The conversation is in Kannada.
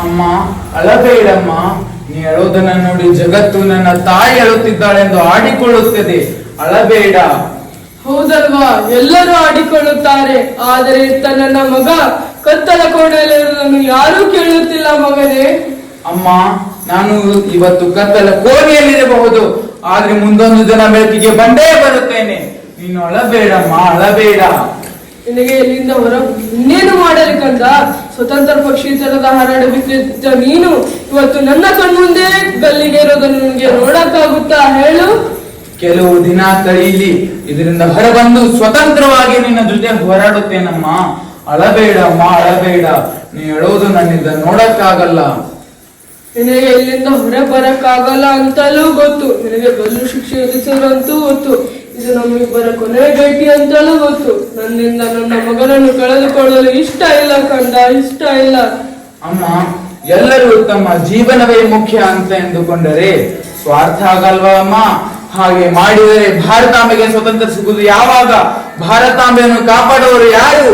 ಅಮ್ಮ. ಅಳಬೇಡಮ್ಮ ನೀ ಅಳೋದನ್ನ ನೋಡಿ ಜಗತ್ತು ನನ್ನ ತಾಯಿ ಅಳುತ್ತಿದ್ದಾಳೆಂದು ಆಡಿಕೊಳ್ಳುತ್ತದೆ. ಅಳಬೇಡ ಹೌದಲ್ವಾ? ಎಲ್ಲರೂ ಆಡಿಕೊಳ್ಳುತ್ತಾರೆ. ಆದರೆ ತನ್ನ ಮಗ ಕತ್ತಲ ಕೋಣೆಯಲ್ಲಿರುವುದನ್ನು ಯಾರೂ ಕೇಳುತ್ತಿಲ್ಲ ಮಗನೇ. ಅಮ್ಮ ನಾನು ಇವತ್ತು ಕತ್ತಲ ಕೋಣೆಯಲ್ಲಿರಬಹುದು. ಆದ್ರೆ ಮುಂದೊಂದು ದಿನ ಬೆಳಕಿಗೆ ಬಂದೇ ಬರುತ್ತೇನೆ. ನೀನು ಅಳಬೇಡಮ್ಮ ಅಳಬೇಡ. ನಿನಗೆ ಇಲ್ಲಿಂದ ಹೊರ ಇನ್ನೇನು ಮಾಡಲಿಕ್ಕಂತ? ಕಂದ ಸ್ವತಂತ್ರ ಪಕ್ಷಿ ತರದ ಬಿದ್ದಿದ್ದ ನೀನು ಇವತ್ತು ನನ್ನ ಕಣ್ಮುಂದೆ ಗಲ್ಲಿಗೆ ಇರೋದನ್ನು ನಿಮಗೆ ನೋಡಕ್ಕಾಗುತ್ತಾ ಹೇಳು? ಕೆಲವು ದಿನ ಕಳೀಲಿ ಇದರಿಂದ ಹೊರಬಂದು ಸ್ವತಂತ್ರವಾಗಿ ನಿನ್ನ ಜೊತೆ ಹೋರಾಡುತ್ತೇನಮ್ಮ. ಅಳಬೇಡಮ್ಮ ಅಳಬೇಡ. ನೀ ಹೇಳೋದು ನನ್ನಿಂದ ನೋಡಕ್ಕಾಗಲ್ಲ. ನಿನಗೆ ಇಲ್ಲಿಂದ ಹೊರ ಬರಕ್ಕಾಗಲ್ಲ ಅಂತಲೂ ಗೊತ್ತು. ನಿನಗೆ ಗಲ್ಲು ಶಿಕ್ಷೆ ವಿಧಿಸಲಂತೂ ಗೊತ್ತು. ಇದು ನಮ್ಮಿಬ್ಬರ ಕೊನೆ ಭೇಟಿ ಅಂತಲೂ ಗೊತ್ತು. ನನ್ನಿಂದ ನನ್ನ ಮಗನನ್ನು ಕಳೆದುಕೊಳ್ಳಲು ಇಷ್ಟ ಇಲ್ಲ ಕಂದ, ಇಷ್ಟ ಇಲ್ಲ. ಅಮ್ಮ, ಎಲ್ಲರೂ ತಮ್ಮ ಜೀವನವೇ ಮುಖ್ಯ ಅಂತ ಎಂದುಕೊಂಡರೆ ಸ್ವಾರ್ಥ ಆಗಲ್ವಾ ಅಮ್ಮ? ಹಾಗೆ ಮಾಡಿದರೆ ಭಾರತಾಂಬೆಗೆ ಸ್ವತಂತ್ರ ಸಿಗುವುದು ಯಾವಾಗ? ಭಾರತಾಂಬೆಯನ್ನು ಕಾಪಾಡುವವರು ಯಾರು?